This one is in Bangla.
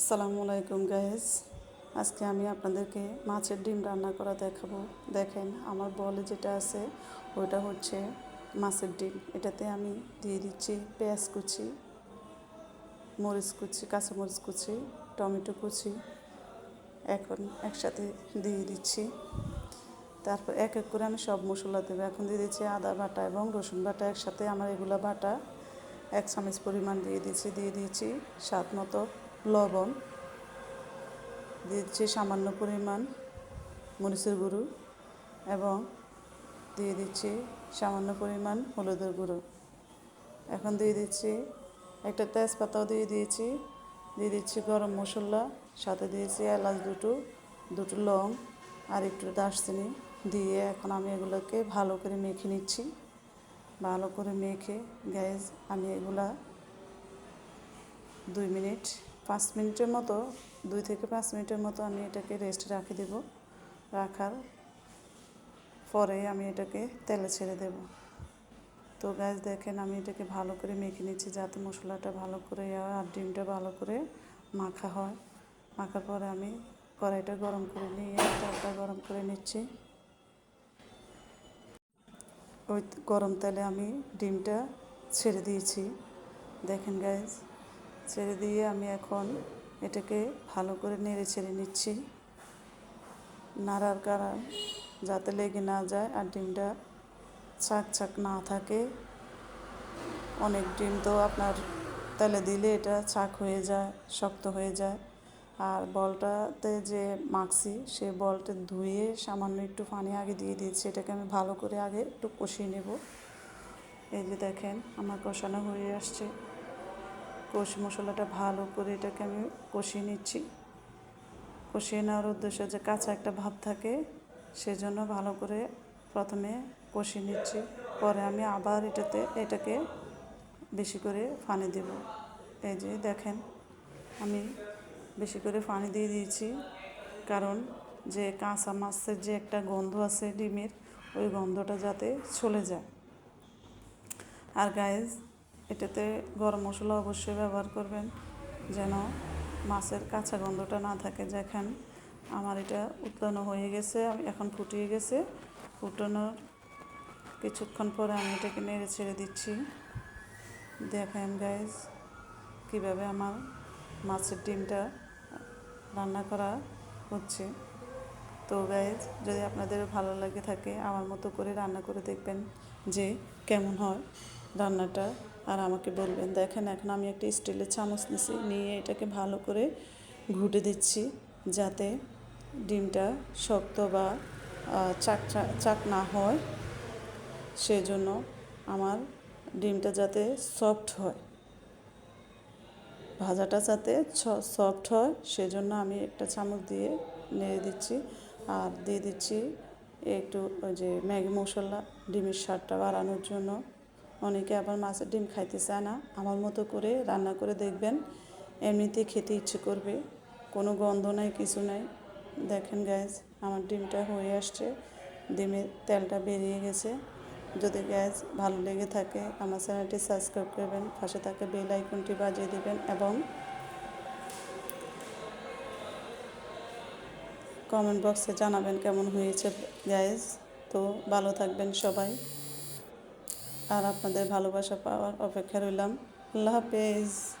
আসসালামু আলাইকুম গাইজ আজকে আমি আপনাদেরকে মাছের ডিম রান্না করা দেখাবো। দেখেন, আমার বলে যেটা আছে ওটা হচ্ছে মাছের ডিম। এটাতে আমি দিয়ে দিচ্ছি পেঁয়াজ কুচি, মরিচ কুচি কাঁচামরিচ কুচি, টমেটো কুচি। এখন একসাথে দিয়ে দিচ্ছি। তারপর এক এক করে আমি সব মশলা দেবো। এখন দিয়ে দিচ্ছি আদা বাটা এবং রসুন বাটা একসাথে। আমার এগুলো বাটা এক চামচ পরিমাণ দিয়ে দিচ্ছি। দিয়ে দিয়েছি স্বাদ মতো লবণ দিচ্ছি সামান্য পরিমাণ মরিচের গুঁড়ো এবং দিয়ে দিচ্ছি সামান্য পরিমাণ হলুদের গুঁড়ো। এখন দিয়ে দিচ্ছি একটা তেজপাতাও দিয়ে দিয়েছি, দিয়ে দিচ্ছি গরম মশলা, সাথে দিয়েছি এলাচ দুটো দুটো লং আর একটু দারচিনি দিয়ে এখন আমি এগুলোকে ভালো করে মেখে নিচ্ছি। ভালো করে মেখে, গ্যাস, আমি এগুলা দুই মিনিট পাঁচ মিনিটের মতো, দুই থেকে পাঁচ মিনিটের মতো আমি এটাকে রেস্ট রাখে দেব। রাখার পরে আমি এটাকে তেলে ছেড়ে দেব। তো গ্যাস দেখেন আমি এটাকে ভালো করে মেখে নিচ্ছি যাতে মশলাটা ভালো করে আর ডিমটা ভালো করে মাখা হয়। মাখার পরে আমি কড়াইটা গরম করে নিয়ে তেলটা গরম করে নিচ্ছি। ওই গরম তেলে আমি ডিমটা ছেড়ে দিয়েছি। দেখেন গাইজ ছেড়ে দিয়ে আমি এখন এটাকে ভালো করে নেড়ে ছেড়ে নিচ্ছি। নাড়ার কারণ যাতে লেগে না যায় আর ডিমটা ছাক ছাক না থাকে। অনেক ডিম তো আপনার তেলে দিলে এটা ছাক হয়ে যায়, শক্ত হয়ে যায়। আর বলটাতে যে মাখছি, সে বলটা ধুয়ে সামান্য একটু পানি আগে দিয়ে দিয়েছি। এটাকে আমি ভালো করে আগে একটু কষিয়ে নেব। এই যে দেখেন, আমার কষানো হয়ে আসছে। কষি মশলাটা ভালো করে এটাকে আমি কষিয়ে নিচ্ছি। কষিয়ে নেওয়ার উদ্দেশ্য যে কাঁচা একটা ভাব থাকে, সেজন্য ভালো করে প্রথমে কষিয়ে নিচ্ছি। পরে আমি আবার এটাতে, এটাকে বেশি করে ফানি দেব। এই যে দেখেন, আমি বেশি করে পানি দিয়ে দিয়েছি। কারণ যে কাঁচা মাছের যে একটা গন্ধ আছে ডিমের, ওই গন্ধটা যাতে চলে যায়। আর গায়েজ এটাতে গরম মশলা অবশ্যই ব্যবহার করবেন, যেন মাছের কাঁচা গন্ধটা না থাকে। যেখান আমার এটা উৎপন্ন হয়ে গেছে এখন ফুটিয়ে গেছে। ফুটানোর কিছুক্ষণ পরে আমি এটাকে নেড়ে ছেড়ে দিচ্ছি। দেখেন গাইজ কীভাবে আমার মাছের ডিমটা রান্না করা হচ্ছে। তো গাইজ যদি আপনাদের ভালো লাগে থাকে, আমার মতো করে রান্না করে দেখবেন যে কেমন হয় রান্নাটা। আর আমাকে বলবেন, দেখেন, এখন আমি একটা স্টিলের চামচ নিছি, নিয়ে এটাকে ভালো করে ঘুটে দিচ্ছি যাতে ডিমটা শক্ত বা চাক চাক না হয়। সেজন্য আমার ডিমটা যাতে সফট হয়। ভাজাটা যাতে সফট হয়, সেজন্য আমি একটা চামচ দিয়ে নেড়ে দিচ্ছি। আর দিয়ে দিচ্ছি একটু ওই যে ম্যাগি মশলা, ডিমের স্বাদটা বাড়ানোর জন্য। অনেকে আবার মাছের ডিম খাইতে চায় না। আমার মতো করে রান্না করে দেখবেন, এমনিতে খেতে ইচ্ছে করবে। কোনো গন্ধ নাই, কিছু নাই। দেখেন গ্যাস আমার ডিমটা হয়ে আসছে। ডিমের তেলটা বেরিয়ে গেছে। যদি গ্যাস ভালো লেগে থাকে, আমার চ্যানেলটি সাবস্ক্রাইব করবেন, পাশে থাকা বেল আইকনটি বাজিয়ে দেবেন এবং কমেন্ট বক্সে জানাবেন কেমন হয়েছে গ্যাস তো ভালো থাকবেন সবাই। আর আপনাদের ভালোবাসা পাওয়ার অপেক্ষা রইলাম। আল্লাহ হাফেজ।